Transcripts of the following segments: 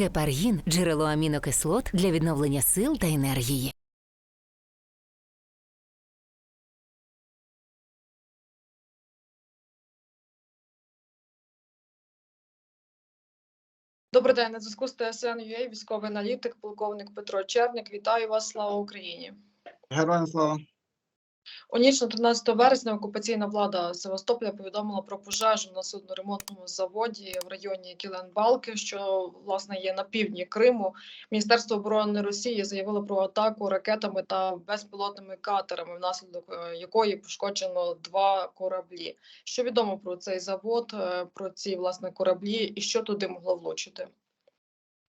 Гепаргін джерело амінокислот для відновлення сил та енергії. Добрий день, на зв'язку з ТСН ЮА, військовий аналітик, полковник Петро Черник. Вітаю вас, слава Україні. Героям слава. У ніч на 13 березня окупаційна влада Севастополя повідомила про пожежу на судноремонтному заводі в районі Кіленбалки, що власне є на півдні Криму. Міністерство оборони Росії заявило про атаку ракетами та безпілотними катерами, внаслідок е, якої пошкоджено два кораблі. Що відомо про цей завод, е, про ці власне кораблі, і що туди могло влучити?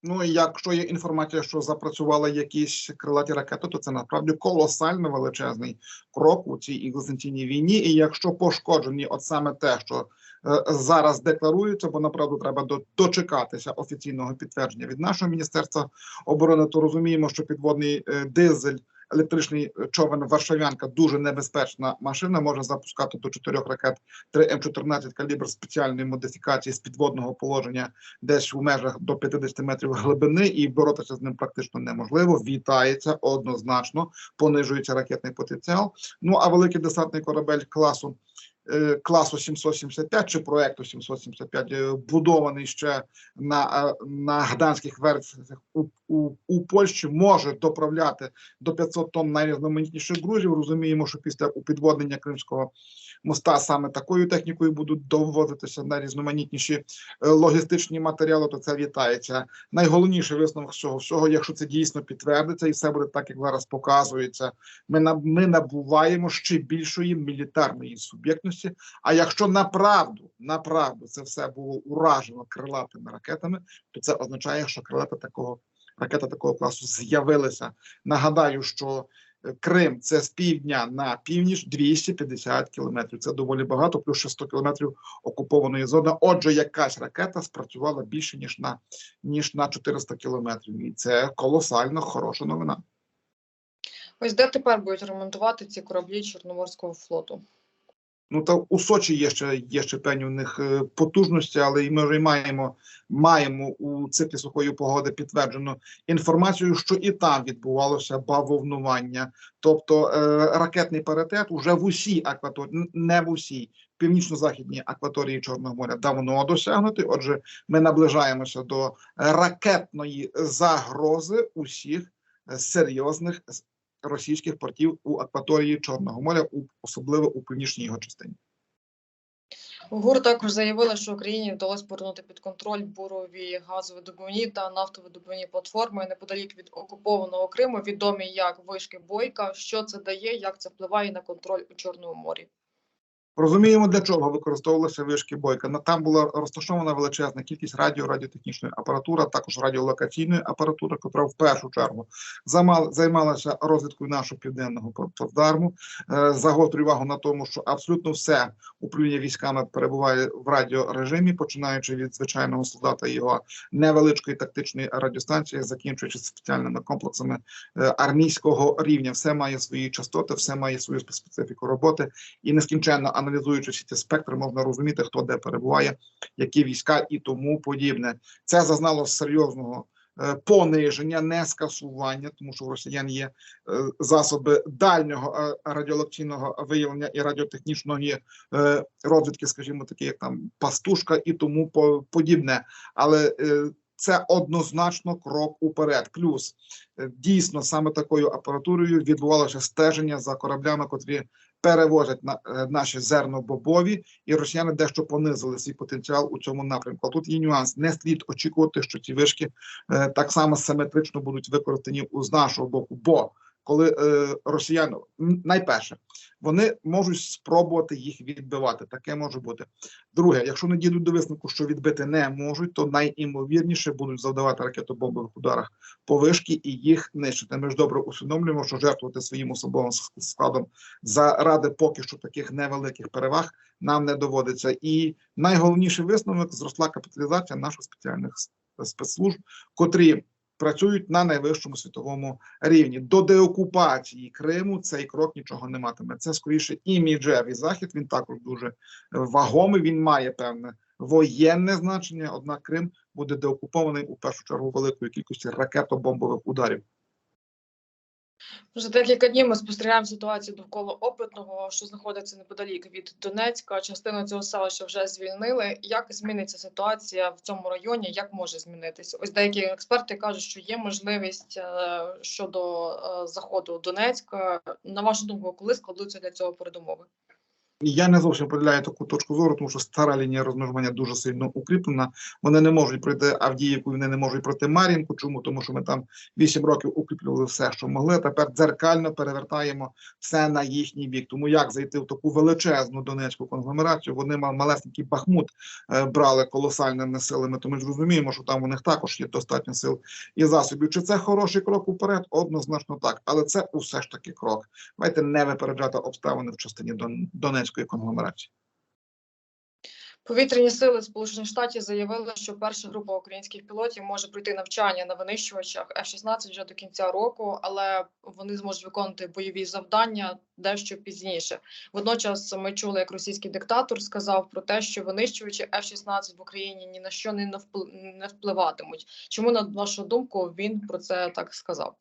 Ну і якщо є інформація, що запрацювали якісь крилаті ракети, то це насправді колосально величезний крок у цій інвестиційній війні. І якщо пошкоджені, от саме те, що е, зараз декларується, бо направду треба дочекатися офіційного підтвердження від нашого міністерства оборони, то розуміємо, що підводний е, дизель. Електричний човен Варшавянка дуже небезпечна машина, може запускати до чотирьох ракет 3 М14 калібр спеціальної модифікації з підводного положення десь у межах до 50 метрів глибини, і боротися з ним практично неможливо. Вітається однозначно, понижується ракетний потенціал. Ну а великий десантний корабель класу. Е, Класу 775 чи проекту 775 е, будований ще на, е, на гданських версіях у, у, у Польщі, може доправляти до 500 тонн найрізноманітніших грузів. Розуміємо, що після упідводнення Кримського моста саме такою технікою будуть довозитися найрізноманітніші е, логістичні матеріали, то це вітається. Найголовніший висновок цього всього, якщо це дійсно підтвердиться, і все буде так, як зараз показується. Ми на ми набуваємо ще більшої мілітарної суб'єктності. А якщо направду, направду це все було уражено крилатими ракетами, то це означає, що крилата такого ракета такого класу з'явилися. Нагадаю, що Крим це з півдня на північ 250 кілометрів. Це доволі багато, плюс ще 100 кілометрів окупованої зони. Отже, якась ракета спрацювала більше ніж на ніж на 400 кілометрів, і це колосально хороша новина. Ось де тепер будуть ремонтувати ці кораблі Чорноморського флоту? Ну та у Сочі є ще є ще певні у них е, потужності, але і ми вже маємо маємо у циклі сухої погоди підтверджену інформацію, що і там відбувалося бавовнування, тобто е, ракетний паритет уже в усій акваторії, не в усій північно-західній акваторії Чорного моря давно досягнути. Отже, ми наближаємося до ракетної загрози усіх е, серйозних російських портів у акваторії Чорного моря, особливо у північній його частині. ГУР також заявила, що Україні вдалося повернути під контроль бурові газовидобувні та нафтовидобувні платформи неподалік від окупованого Криму, відомі як вишки Бойка. Що це дає, як це впливає на контроль у Чорному морі? Розуміємо, для чого використовувалися вишки бойка. Там була розташована величезна кількість радіо, радіотехнічної апаратури, також радіолокаційної апаратури, яка в першу чергу займалася розвідкою нашого південного плацдарму. Е, Загострюю увагу на тому, що абсолютно все управління військами перебуває в радіорежимі, починаючи від звичайного солдата його невеличкої тактичної радіостанції, закінчуючи спеціальними комплексами е, армійського рівня. Все має свої частоти, все має свою специфіку роботи і нескінченно аналізуючи всі ці спектри, можна розуміти, хто де перебуває, які війська і тому подібне. Це зазнало серйозного е, пониження, не скасування, тому що в росіян є е, засоби дальнього е, радіолокаційного виявлення і радіотехнічної розвідки, скажімо, такі як там пастушка і тому по- подібне. Але це однозначно крок уперед. Плюс е, дійсно саме такою апаратурою відбувалося стеження за кораблями, котрі перевозять на е, наші зернобобові, і росіяни дещо понизили свій потенціал у цьому напрямку. А тут є нюанс. Не слід очікувати, що ці вишки е, так само симетрично будуть використані з нашого боку. Бо коли е, росіяни найперше вони можуть спробувати їх відбивати. Таке може бути. Друге, якщо не дійдуть до висновку, що відбити не можуть, то найімовірніше будуть завдавати ракетобомбових ударах по вишки і їх нищити. Ми ж добре усвідомлюємо, що жертвувати своїм особовим складом заради поки що таких невеликих переваг нам не доводиться. І найголовніший висновок зросла капіталізація наших спеціальних спецслужб, котрі працюють на найвищому світовому рівні. До деокупації Криму цей крок нічого не матиме. Це скоріше іміджевий захід. Він також дуже вагомий. Він має певне воєнне значення. Однак Крим буде деокупований у першу чергу великою кількістю ракетобомбових ударів. Вже декілька днів ми спостерігаємо ситуацію довкола опитного, що знаходиться неподалік від Донецька. Частину цього селища вже звільнили. Як зміниться ситуація в цьому районі? Як може змінитися? Ось деякі експерти кажуть, що є можливість е, щодо е, заходу Донецька. На вашу думку, коли складуться для цього передумови? Я не зовсім поділяю таку точку зору, тому що стара лінія розмежування дуже сильно укріплена. Вони не можуть пройти Авдіївку, вони не можуть пройти Мар'їнку. Чому? Тому що ми там 8 років укріплювали все, що могли. Тепер дзеркально перевертаємо все на їхній бік. Тому як зайти в таку величезну донецьку конгломерацію? Вони малесенький Бахмут е, брали колосальними силами. То ми ж розуміємо, що там у них також є достатньо сил і засобів. Чи це хороший крок уперед? Однозначно так, але це усе ж таки крок. Давайте не випереджати обставини в частині Дон- Донецької конгломерації. Повітряні сили Сполучених Штатів заявили, що перша група українських пілотів може пройти навчання на винищувачах F-16 вже до кінця року, але вони зможуть виконувати бойові завдання дещо пізніше. Водночас ми чули, як російський диктатор сказав про те, що винищувачі F-16 в Україні ні на що не впливатимуть. Чому на вашу думку він про це так сказав?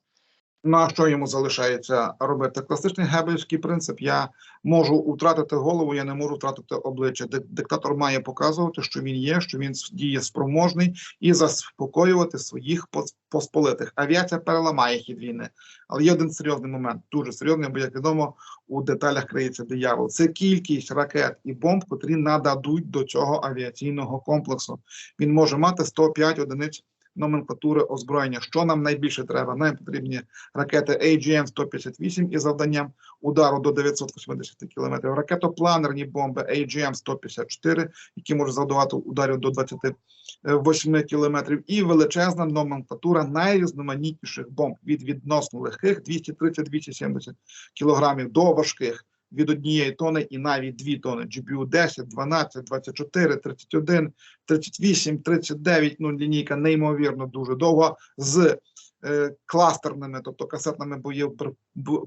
Ну а що йому залишається робити? Класичний гебельський принцип: я можу втратити голову, я не можу втратити обличчя. Диктатор має показувати, що він є, що він діє спроможний і заспокоювати своїх посполитих. Авіація переламає хід війни. Але є один серйозний момент, дуже серйозний, бо як відомо, у деталях криється диявол. Це кількість ракет і бомб, котрі нададуть до цього авіаційного комплексу. Він може мати 105 одиниць номенклатури озброєння. Що нам найбільше треба? Нам потрібні ракети AGM-158 із завданням удару до 980 км, ракетопланерні бомби AGM-154, які можуть завдавати ударів до 28 км, і величезна номенклатура найрізноманітніших бомб від відносно легких 230-270 кг до важких від однієї тони і навіть дві тони. GBU 10, 12, 24, 31, 38, 39, ну лінійка неймовірно дуже довга з е, кластерними, тобто касетними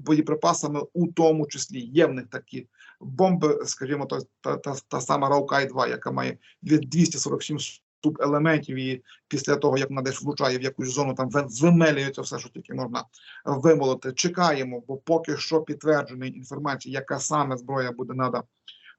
боєприпасами, у тому числі є в них такі бомби, скажімо, та, та, та, та сама Раукай 2, яка має дві- 247 субелементів, і після того, як вона десь влучає в якусь зону, там ви- вимелюється все, що тільки можна вимолоти. Чекаємо, бо поки що підтвердженої інформації, яка саме зброя буде нада.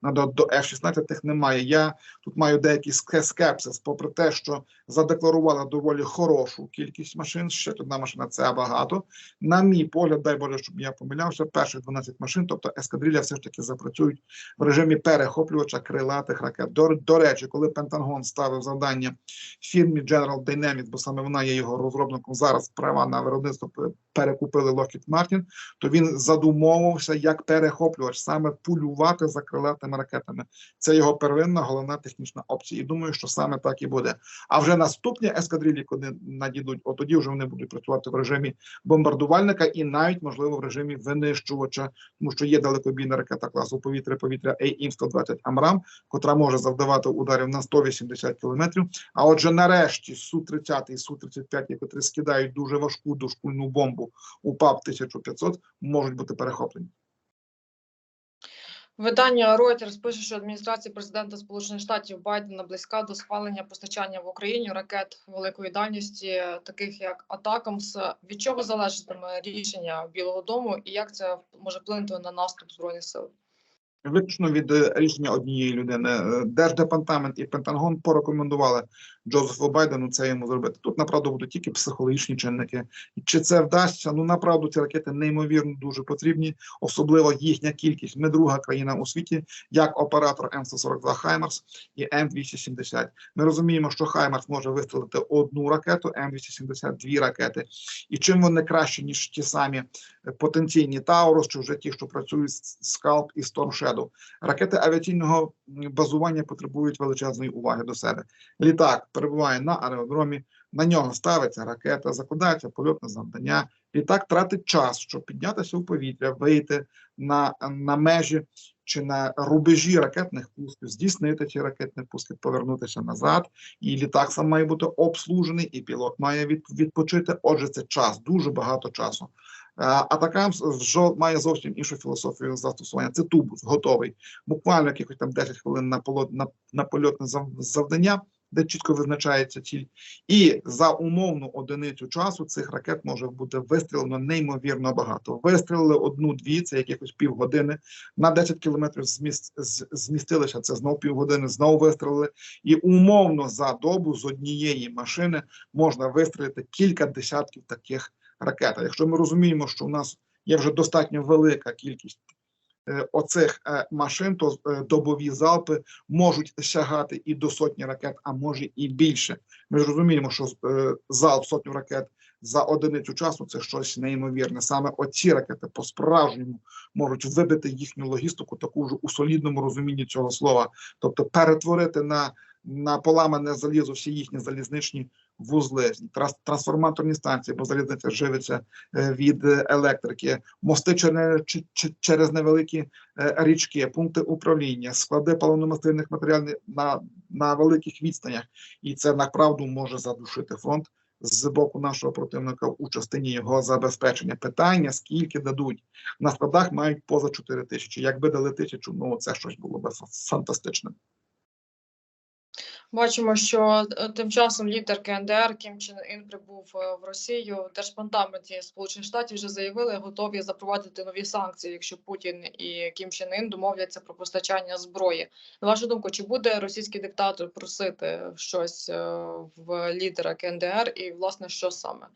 Надо до F-16 тих немає. Я тут маю деякий ске- скепсис, попри те, що задекларували доволі хорошу кількість машин. Ще одна машина це багато. На мій погляд, дай Боже, щоб я помилявся. Перших 12 машин, тобто ескадрилля, все ж таки запрацюють в режимі перехоплювача крилатих ракет. До, до речі, коли Пентагон ставив завдання фірмі General Dynamics, бо саме вона є його розробником. Зараз права на виробництво перекупили Lockheed Martin, то він задумовувався як перехоплювач, саме пулювати за крилатими ракетами. Це його первинна головна технічна опція. І думаю, що саме так і буде. А вже наступні ескадрилі, коли надійдуть, от тоді вже вони будуть працювати в режимі бомбардувальника і навіть можливо в режимі винищувача, тому що є далекобійна ракета класу повітря-повітря AIM-120 Амрам, котра може завдавати ударів на 180 кілометрів. А отже, нарешті Су-30 і Су-35, які скидають дуже важку дошкульну бомбу у ПАП 1500, можуть бути перехоплені. Видання Reuters пише, що адміністрація президента Сполучених Штатів Байдена близька до схвалення постачання в Україні ракет великої дальності, таких як Атакамс. Від чого залежатиме рішення Білого Дому і як це може вплинути на наступ збройних сил? Виключно від е, рішення однієї людини. Е, Держдепартамент і Пентагон порекомендували Джозефу Байдену це йому зробити. Тут направду будуть тільки психологічні чинники. Чи це вдасться? Ну направду ці ракети неймовірно дуже потрібні, особливо їхня кількість. Ми друга країна у світі, як оператор М142 Хаймерс і М270. Ми розуміємо, що Хаймерс може вистрелити одну ракету, М270 дві ракети. І чим вони краще ніж ті самі потенційні Таурус, чи вже ті, що працюють Скалп і Shadow. Ракети авіаційного базування потребують величезної уваги до себе. Літак перебуває на аеродромі, на нього ставиться ракета, закладається польотне завдання. Літак тратить час, щоб піднятися в повітря, вийти на, на межі чи на рубежі ракетних пусків, здійснити ці ракетні пуски, повернутися назад. І літак сам має бути обслужений, і пілот має відпочити. Отже, це час, дуже багато часу. А Атакам має зовсім іншу філософію застосування. Це тубус, готовий. Буквально якихось там 10 хвилин на полот на, на польотне завдання. де чітко визначається ціль. І за умовну одиницю часу цих ракет може бути вистрілено неймовірно багато. Вистрілили одну-дві, це якихось півгодини. На 10 кілометрів зміст, змістилися, це знову півгодини, знову вистрілили. І умовно за добу з однієї машини можна вистрілити кілька десятків таких ракет. А якщо ми розуміємо, що у нас є вже достатньо велика кількість е, оцих е, машин, то е, добові залпи можуть сягати і до сотні ракет, а може і більше. Ми ж розуміємо, що залп сотню ракет за одиницю часу це щось неймовірне. Саме оці ракети по-справжньому можуть вибити їхню логістику, таку ж у солідному розумінні цього слова, тобто перетворити на, на поламане залізо всі їхні залізничні вузли, трансформаторні станції, бо залізниця живиться е, від е, електрики, мости через, невеликі е, річки, пункти управління, склади паливно-мастильних матеріалів на, на великих відстанях, і це направду може задушити фронт з боку нашого противника у частині його забезпечення. Питання скільки дадуть на складах мають поза 4 тисячі. Якби дали тисячу, ну це щось було б фантастичним. Бачимо, що е, тим часом лідер КНДР Кім Чен Ін прибув е, в Росію. Держпантаменті Сполучених Штатів вже заявили, готові запровадити нові санкції, якщо Путін і Кім Чен Ін домовляться про постачання зброї. На вашу думку, чи буде російський диктатор просити щось е, в лідера КНДР, і власне що саме?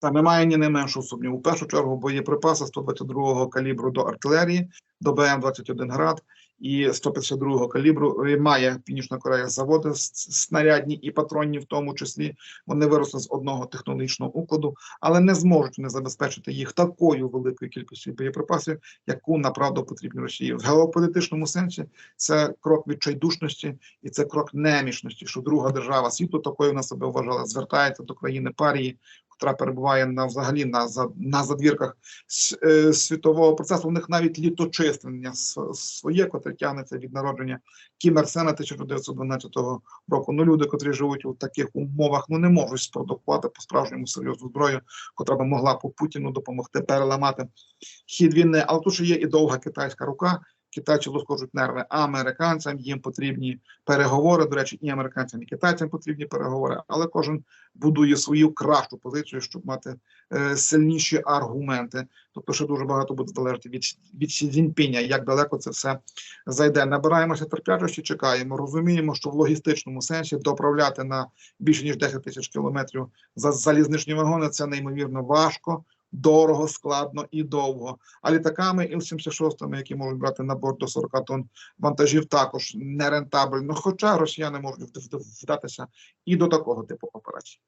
Та немає ні не меншого сумніву. У першу чергу боєприпаси 122-го калібру до артилерії, до БМ-21 град і 152-го калібру має Північна Корея заводи снарядні і патронні, в тому числі вони виросли з одного технологічного укладу, але не зможуть вони забезпечити їх такою великою кількістю боєприпасів, яку направду потрібно Росії. В геополітичному сенсі це крок відчайдушності і це крок немічності, що друга держава світу такою на себе вважала, звертається до країни парії, котра перебуває на взагалі на на задвірках е, світового процесу. У них навіть літочислення своє, котре тягнеться від народження Кім Ір Сена 1912 року. Ну люди, котрі живуть у таких умовах, ну не можуть спродукувати по справжньому серйозну зброю, котра би могла по Путіну допомогти переламати хід війни. Але тут ще є і довга китайська рука. Китайці лоскочуть нерви американцям, їм потрібні переговори. До речі, і американцям, і китайцям потрібні переговори, але кожен будує свою кращу позицію, щоб мати е, сильніші аргументи. Тобто, ще дуже багато буде залежати від від Сі Цзіньпіня, як далеко це все зайде. Набираємося терплячості, чекаємо. Розуміємо, що в логістичному сенсі доправляти на більше ніж 10 тисяч кілометрів за залізничні вагони це неймовірно важко. Дорого, складно і довго. А літаками Іл-76, які можуть брати на борт до 40 тонн вантажів, також нерентабельно. Хоча росіяни можуть вд- вд- вдатися і до такого типу операцій.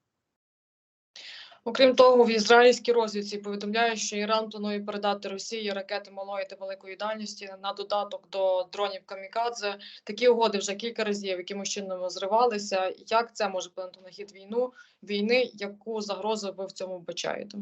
Окрім того, в ізраїльській розвідці повідомляють, що Іран планує передати Росії ракети малої та великої дальності на додаток до дронів Камікадзе. Такі угоди вже кілька разів якимось чином зривалися. Як це може вплинути на хід війну війни? Яку загрозу ви в цьому вбачаєте?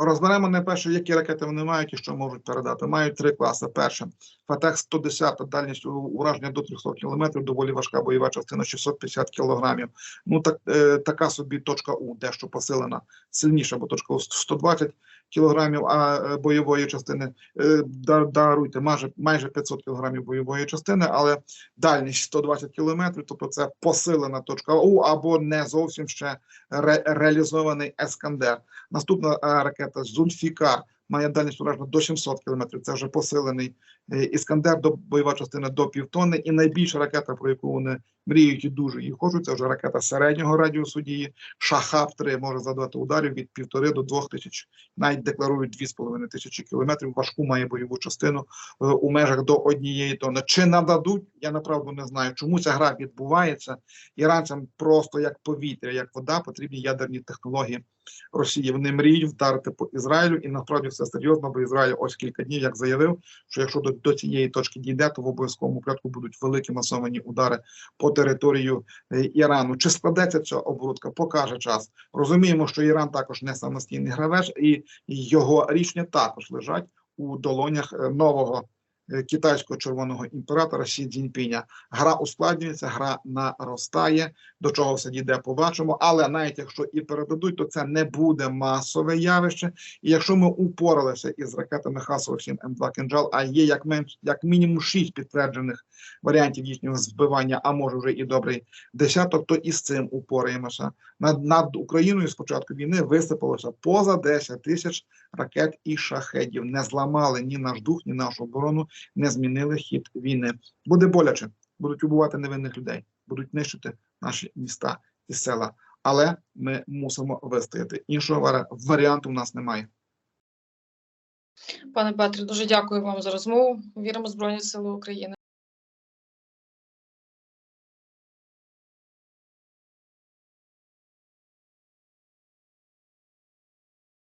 Розберемо найперше, які ракети вони мають і що можуть передати. Мають три класи. Перше, Фатех 110 дальність ураження до 300 кілометрів, доволі важка бойова частина 650 кілограмів. Ну так е, така собі точка У, дещо посилена, сильніша, бо точка У 120 кілограмів а е, бойової частини. Е, да- даруйте майже майже 500 кілограмів бойової частини, але дальність 120 кілометрів, тобто це посилена точка У або не зовсім ще ре, реалізований ескандер. Наступна е, ракета atletas, onde ficar, має дальність ураження до 700 кілометрів. Це вже посилений е, іскандер до бойова частина до півтонни. І найбільша ракета, про яку вони мріють і дуже її хочуть, це вже ракета середнього радіусу дії. Шахаб 3 може задавати ударів від півтори до двох тисяч. Навіть декларують дві з половиною тисячі кілометрів. Важку має бойову частину е, у межах до однієї тонни. Чи нададуть? Я направду не знаю. Чому ця гра відбувається? Іранцям просто як повітря, як вода, потрібні ядерні технології. Росії. Вони мріють вдарити по Ізраїлю, і насправді все серйозно, бо Ізраїль ось кілька днів як заявив, що якщо до, до цієї точки дійде, то в обов'язковому порядку будуть великі масовані удари по територію е, Ірану. Чи складеться ця оборудка? Покаже час. Розуміємо, що Іран також не самостійний гравець, і його рішення також лежать у долонях е, нового китайського червоного імператора Сі Цзіньпіня. Гра ускладнюється, гра наростає. До чого все дійде, побачимо. Але навіть якщо і передадуть, то це не буде масове явище. І якщо ми упоралися із ракетами Хасова 7 М2 «Кинджал», а є як менш як мінімум шість підтверджених варіантів їхнього збивання, а може вже і добрий десяток, то і з цим упораємося. Над, над Україною з початку війни висипалося поза 10 тисяч ракет і шахедів. Не зламали ні наш дух, ні нашу оборону, не змінили хід війни. Буде боляче, будуть убивати невинних людей, будуть нищити наші міста і села. Але ми мусимо вистояти. Іншого варіанту в нас немає. Пане Петре, дуже дякую вам за розмову. Віримо в Збройні Сили України.